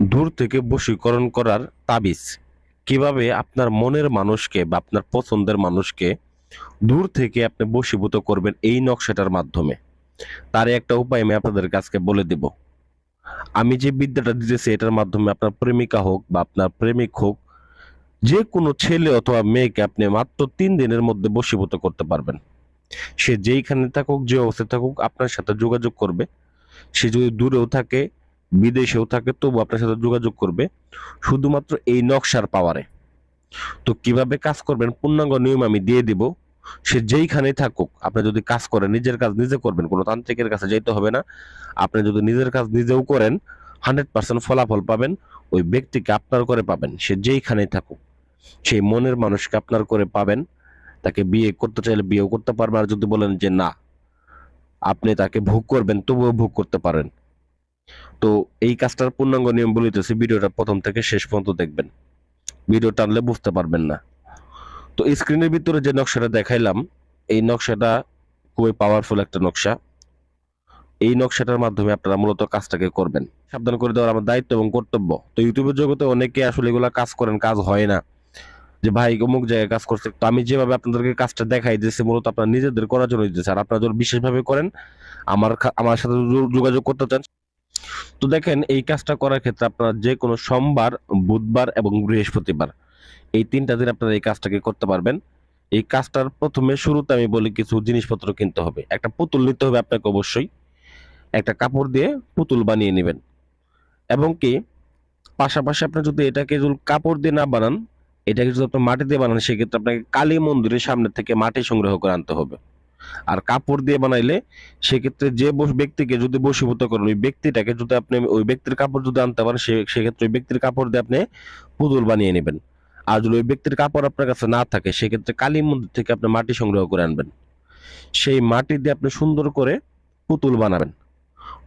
দূর থেকে বশীকরণ করার তাবিজ। কীভাবে আপনার মনের মানুষকে বা আপনার পছন্দের মানুষকে দূর থেকে আপনি বশীভূত করবেন এই নকশাটার মাধ্যমে? তার একটা উপায় আমি আপনাদের কাছকে বলে দেব। আমি যে বিদ্যাটা দিতেছি এটার মাধ্যমে আপনার প্রেমিকা হোক বা আপনার প্রেমিক হোক, যে কোনো ছেলে অথবা মেয়েকে আপনি মাত্র তিন দিনের মধ্যে বশীভূত করতে পারবেন। সে যেইখানে থাকুক, যে অবস্থায় থাকুক, আপনার সাথে যোগাযোগ করবে। সে যদি দূরেও থাকে বিদেশেও থাকে, তবু আপনার সাথে যোগাযোগ করবে শুধুমাত্র এই নকশার পাওয়ারে তো কীভাবে কাজ করবেন, পূর্ণাঙ্গ নিয়ম আমি দিয়ে দিব, সে যেইখানেই থাকুক, আপনি যদি কাজ করেন, নিজের কাজ নিজে করবেন, কোনো তান্ত্রিকের কাছে যেতে হবে না। আপনি যদি নিজের কাজ নিজেও করেন হান্ড্রেড পার্সেন্ট ফলাফল পাবেন, ওই ব্যক্তিকে আপনার করে পাবেন, সে যেইখানেই থাকুক। সেই মনের মানুষকে আপনার করে পাবেন, তাকে বিয়ে করতে চাইলে বিয়েও করতে পারবেন আর যদি বলেন যে না, আপনি তাকে ভোগ করবেন, তবুও ভোগ করতে পারেন। তো এই কাজটার পূর্ণাঙ্গ নিয়ম বলিতেছি ভিডিওটা প্রথম থেকে শেষ পর্যন্ত দেখবেন। ভিডিও টানলে বুঝতে পারবেন না। তো স্ক্রিনের ভিতরে যে নকশাটা দেখাইলাম, এই নকশাটা খুবই পাওয়ারফুল একটা নকশা। এই নকশাটার মাধ্যমে আপনারা মূলত কাজটাকে করবেন। সাবধান করে দেওয়ার আমার দায়িত্ব এবং কর্তব্য। তো ইউটিউবের জগতে অনেকে আসলে এগুলা কাজ করেন, কাজ হয় না। যে ভাই অমুক জায়গায় কাজ করছে, তো আমি যেভাবে আপনাদেরকে কাজটা দেখাই দিয়েছি, মূলত আপনার নিজেদের করার জন্য দিতেছে আর আপনারা যদি বিশেষভাবে করেন, আমার আমার সাথে যোগাযোগ করতে চান তো দেখেন, এই কাজটা করার ক্ষেত্রে আপনারা যে কোনো সোমবার, বুধবার এবং বৃহস্পতিবার এই তিনটা দিন আপনারা এই কাজটাকে করতে পারবেন। এই কাজটার প্রথমে শুরুতে আমি বলি কিছু জিনিসপত্র কিনতে হবে। একটা পুতুল নিতে হবে আপনাকে অবশ্যই। একটা কাপড় দিয়ে পুতুল বানিয়ে নেবেন। এবং কি, পাশাপাশি আপনি যদি এটাকে যদি কাপড় দিয়ে না বানান, এটাকে যদি আপনি মাটি দিয়ে বানান, সেক্ষেত্রে আপনাকে কালী মন্দিরের সামনে থেকে মাটি সংগ্রহ করে আনতে হবে। আর কাপড় দিয়ে বানাইলে সেক্ষেত্রে যে ব্যক্তিকে যদি বশীভূত করেন, ওই ব্যক্তিটাকে যদি আপনি ওই ব্যক্তির কাপড় যদি আনতে পারেন সেক্ষেত্রে ওই ব্যক্তির কাপড় দিয়ে আপনি পুতুল বানিয়ে নেবেন। আর যদি ওই ব্যক্তির কাপড় আপনার কাছে না থাকে, সেক্ষেত্রে কালী মন্দির থেকে আপনি মাটি সংগ্রহ করে আনবেন। সেই মাটি দিয়ে আপনি সুন্দর করে পুতুল বানাবেন।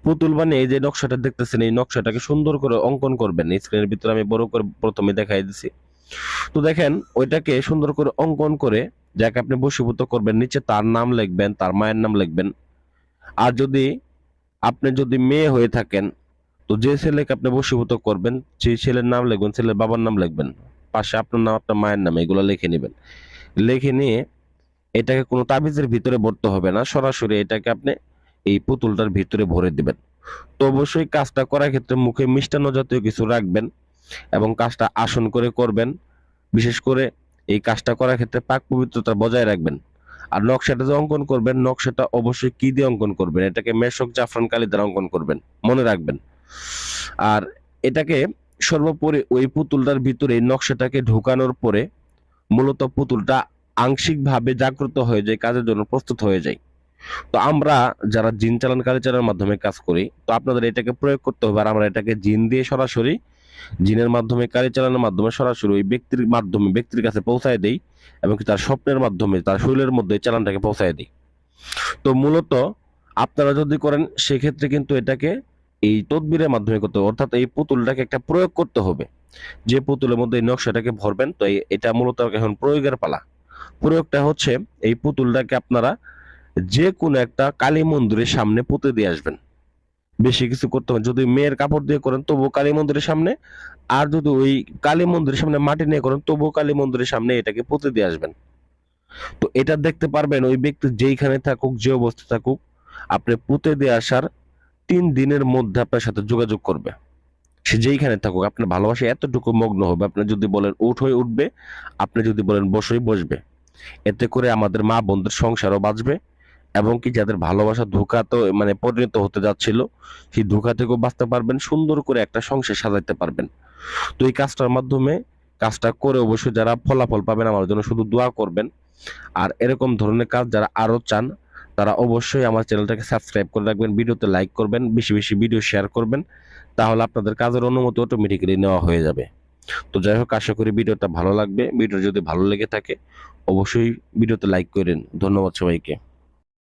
পুতুল বানিয়ে এই যে নকশাটা দেখতেছেন, এই নকশাটাকে সুন্দর করে অঙ্কন করবেন। স্ক্রিনের ভিতরে আমি বড় করে প্রথমে দেখাই দিছি। তো দেখেন, ওইটাকে সুন্দর করে অঙ্কন করে যাকে আপনি বশীভূত করবেন, নিচে তার নাম লিখবেন, তার মায়ের নাম লিখবেন। আর যদি আপনি যদি মেয়ে হয়ে থাকেন, তো যে ছেলেকে আপনি বশীভূত করবেন, সেই ছেলের নাম লিখবেন, ছেলের বাবার নাম লিখবেন। পাশে আপনার নাম, আপনার মায়ের নাম, এগুলো লিখে নেবেন। লিখে নিয়ে এটাকে কোনো তাবিজের ভিতরে ভরতে হবে না, সরাসরি এটাকে আপনি এই পুতুলটার ভিতরে ভরে দিবেন। তো অবশ্যই কাজটা করার ক্ষেত্রে মুখে মিষ্টান্ন জাতীয় কিছু রাখবেন এবং কাজটা আসন করে করবেন। বিশেষ করে এই কাজটা করার ক্ষেত্রে পাক পবিত্রতা বজায় রাখবেন। আর নকশাটা যে অঙ্কন করবেন, নকশাটা অবশ্যই কি দিয়ে অঙ্কন করবেন? এটাকে মেশক জাফরান কালি দ্বারা অঙ্কন করবেন, মনে রাখবেন। আর এটাকে সর্বোপরি ওই পুতুলটার ভিতরে নকশাটাকে ঢুকানোর পরে মূলত পুতুলটা আংশিকভাবে জাগ্রত হয়ে যায়, কাজের জন্য প্রস্তুত হয়ে যায়। তো আমরা যারা জিন চালান, কালি চালানোর মাধ্যমে কাজ করি, তো আপনাদের এটাকে প্রয়োগ করতে হবে। আর আমরা এটাকে জিন দিয়ে সরাসরি জিনের মাধ্যমে কালি চালানোর মাধ্যমে সরাসরি ওই ব্যক্তির মাধ্যমে, ব্যক্তির কাছে পৌঁছায় দেই এবং তার স্বপ্নের মাধ্যমে, তার শরীরের মধ্যে চালানটাকে পৌঁছায় দিই। তো মূলত আপনারা যদি করেন, সেক্ষেত্রে কিন্তু এটাকে এই তদবিরের মাধ্যমে করতে হবে। অর্থাৎ এই পুতুলটাকে একটা প্রয়োগ করতে হবে। যে পুতুলের মধ্যে এই নকশাটাকে ভরবেন, তো এটা মূলত এখন প্রয়োগের পালা। প্রয়োগটা হচ্ছে, এই পুতুলটাকে আপনারা যে কোনো একটা কালী মন্দিরের সামনে পুঁতে দিয়ে আসবেন। বেশি কিছু করতে হবে। যদি মেয়ের কাপড় দিয়ে করেন, তবুও কালী মন্দিরের সামনে। আর যদি ওই কালী মন্দিরের সামনে মাটি নিয়ে করেন, তবুও কালী মন্দিরের সামনে এটাকে পুঁতে দিয়ে আসবেন। তো এটা দেখতে পারবেন, ওই ব্যক্তি যেইখানে থাকুক, যে অবস্থা থাকুক, আপনি পুঁতে দিয়ে আসার তিন দিনের মধ্যে আপনার সাথে যোগাযোগ করবে। সে যেইখানে থাকুক, আপনার ভালোবাসা এতটুকু মগ্ন হবে, আপনি যদি বলেন উঠ হয়ে উঠবে, আপনি যদি বলেন বসই বসবে, এতে করে আমাদের মা বন্ধুর সংসারও বাঁচবে এবং কি যাদের ভালোবাসা ধোকা তো মানে পরিণত হতে যাচ্ছিল, সেই ধোকা থেকেও বাঁচতে পারবেন, সুন্দর করে একটা সংসার সাজাতে পারবেন। তো এই কাজটার মাধ্যমে, কাজটা করে অবশ্যই যারা ফলাফল পাবেন, আমার জন্য শুধু দোয়া করবেন। আর এরকম ধরনের কাজ যারা আরও চান, তারা অবশ্যই আমার চ্যানেলটাকে সাবস্ক্রাইব করে রাখবেন, ভিডিওতে লাইক করবেন, বেশি বেশি ভিডিও শেয়ার করবেন, তাহলে আপনাদের কাজের অনুমতি অটোমেটিক্যালি নেওয়া হয়ে যাবে। তো যাই হোক, আশা করি ভিডিওটা ভালো লাগবে। ভিডিও যদি ভালো লেগে থাকে, অবশ্যই ভিডিওতে লাইক করেন। ধন্যবাদ সবাইকে।